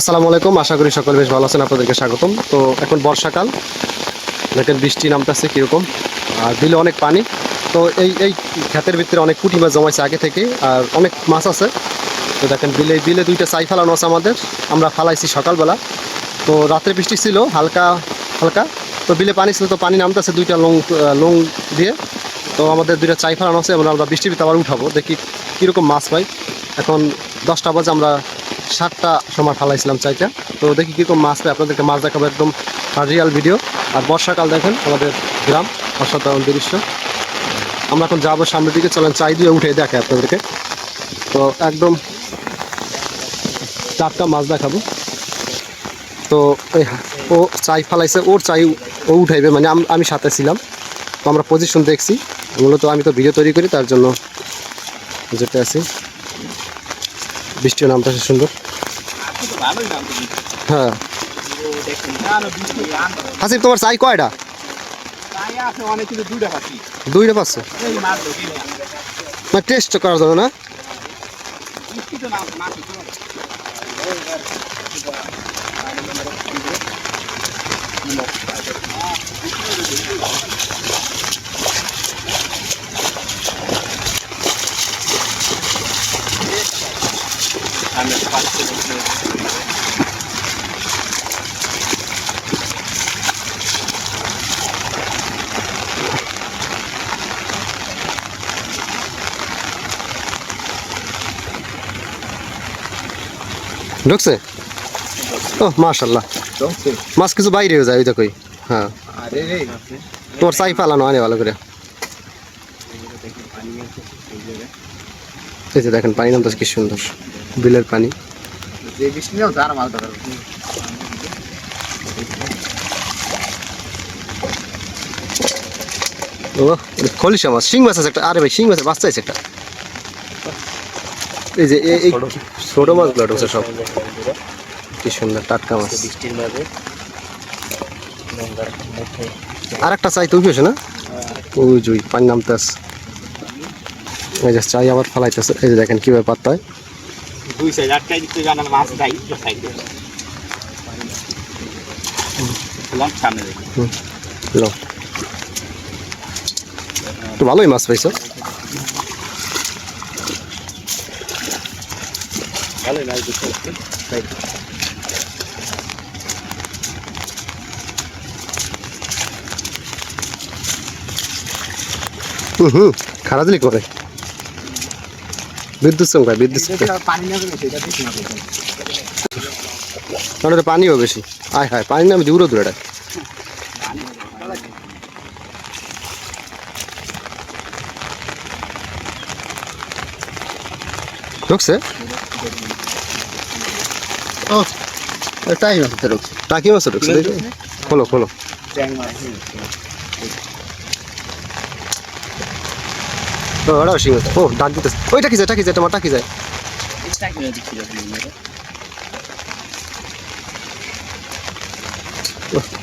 আসসালামু আলাইকুম। আশা করি সকল বেশ ভালো আছেন। আপনাদেরকে স্বাগতম। তো এখন বর্ষাকাল। দেখেন বৃষ্টি নামতেছে কীরকম। আর বিলে অনেক পানি। তো এই এই ক্ষেতের ভিতরে অনেক পুঁটি মাছ জমাইছে আগে থেকে। আর অনেক মাছ আছে। তো দেখেন বিলে বিলে দুইটা চাই ফালানো আছে আমাদের। আমরা ফালাইছি সকালবেলা। তো রাত্রে বৃষ্টি ছিল, হালকা হালকা। তো বিলে পানি ছিল, তো পানি নামতেছে দুইটা লং লং দিয়ে। তো আমাদের দুইটা চাই ফালানো আছে। এবং আমরা বৃষ্টির ভিতরে আবার উঠাবো। দেখি কীরকম মাছ পাই। এখন দশটা বাজে আমরা সাতটা সময় ফালাইছিলাম চাইটা তো দেখি কীরকম মাছ পাই আপনাদেরকে মাছ দেখাবো একদম রিয়াল ভিডিও। আর বর্ষাকাল দেখেন, আমাদের গ্রাম, অসাধারণ দৃশ্য। আমরা এখন যাব সামনের দিকে। চলেন চাই দিয়ে উঠে দেখে আপনাদেরকে। তো একদম টাটকা মাছ দেখাবো। তো ও চাই ফালাইছে, ওর চাই ও উঠাইবে। মানে আমি সাথে ছিলাম। তো আমরা পজিশন দেখছি। মূলত আমি তো ভিডিও তৈরি করি, তার জন্য যেতে আছি। বৃষ্টিও নামটা সুন্দর। হ্যাঁ। হাসিব, তোমার চাই কয়টা দুইটা। পাচ্ছে না। টেস্ট করার জন্য না বৃষ্টি তো না- মাছ তো। আমি পাচ্ছি না। ঢুকছে ও মাশাল্লাহ মাছ কিছু বাইরে হয়ে যায় ওই দেখোই হ্যাঁ আরে রে তোমার চাই ফালানো আনে ভালো করে এই যে দেখেন পানি নামতেছে কি সুন্দর বিলের পানি। যে বৃষ্টি নেও তার মাছ ধরার ও খলিশা মাছ শিং মাছ আছে একটা। আরে ভাই শিং মাছের বাচ্চা আছে একটা। এই যে এই- এই ছোট মাছগুলো ঢুকছে সব। কি সুন্দর টাটকা মাছ। বৃষ্টির মাঝে আর একটা চাই তুই হয়েছে না? ওই জুই পানি নামতেছে এই যে চাই আবার ফালাইতেছে। এই যে দেখেন কীভাবে পাত্তা হয়। দুই সাইড আটকাই দিতে জানার মাছ দাই সাইড সামনে তো ভালোই মাছ পাইছো। ভালোই মাছ হুম হুম খারাপ করে বিদ্যুৎ চমকায় বিদ্যুৎ চমকায় পানি নেবে না সেটা দেখি না কারণ এটা পানিও বেশি। আয় হায় পানি নামে দূরে দূরে এটা ঢুকছে? ও তাই মাছ রয়েছে টাকি মাছ ঢুকছে খোলো খোলো। ট্যাং মাছ ও, ওটাও শিং আছে। ও, ডাক দিতেছে। ওই টাকি যায় টাকি যায়? তোমার টাকি যায়।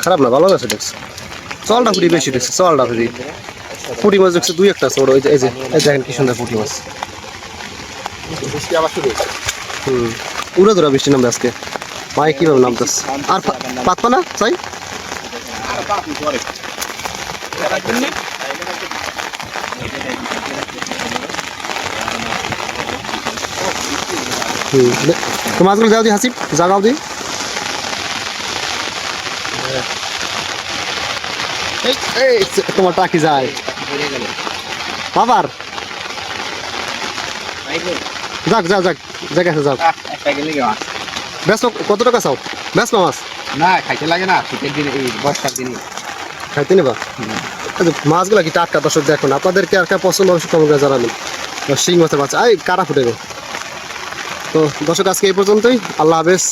খারাপ না, ভালো আছে দেখছি। চলটা ফুটি বেশি দেখছি চলটা ফুটি পুঁটি মাছ দেখছি, দুই একটা আছে ওই যে, এই যে দেখেন কি সুন্দর পুঁটি মাছ। হুম, উড়ে ধরা বৃষ্টি নামবে আজকে। মায়ে কীভাবে নামতেছে? আর পাতবা না, চাই? তো মাছগুলো যাও দি? হাসিব জাগাও দি তোমার টাকি যায়? আবার যাক যাক যাক জায়গা আছে যাক ব্যস্ত কত টাকা চাও? ব্যস্ত মাছ না খাইতে লাগে না শীতের দিনে বর্ষার দিনে। খাইতে নেবা? মাছগুলো কি টাটকা? দর্শক, দেখুন, আপনাদেরকে আর কা পছন্দ অবশ্যই কমেন্ট করে জানাবেন শিং মাছের বাচ্চা আই, কারা ফুটে তো দর্শক, আজকে এই পর্যন্তই। আল্লাহ হাফেজ।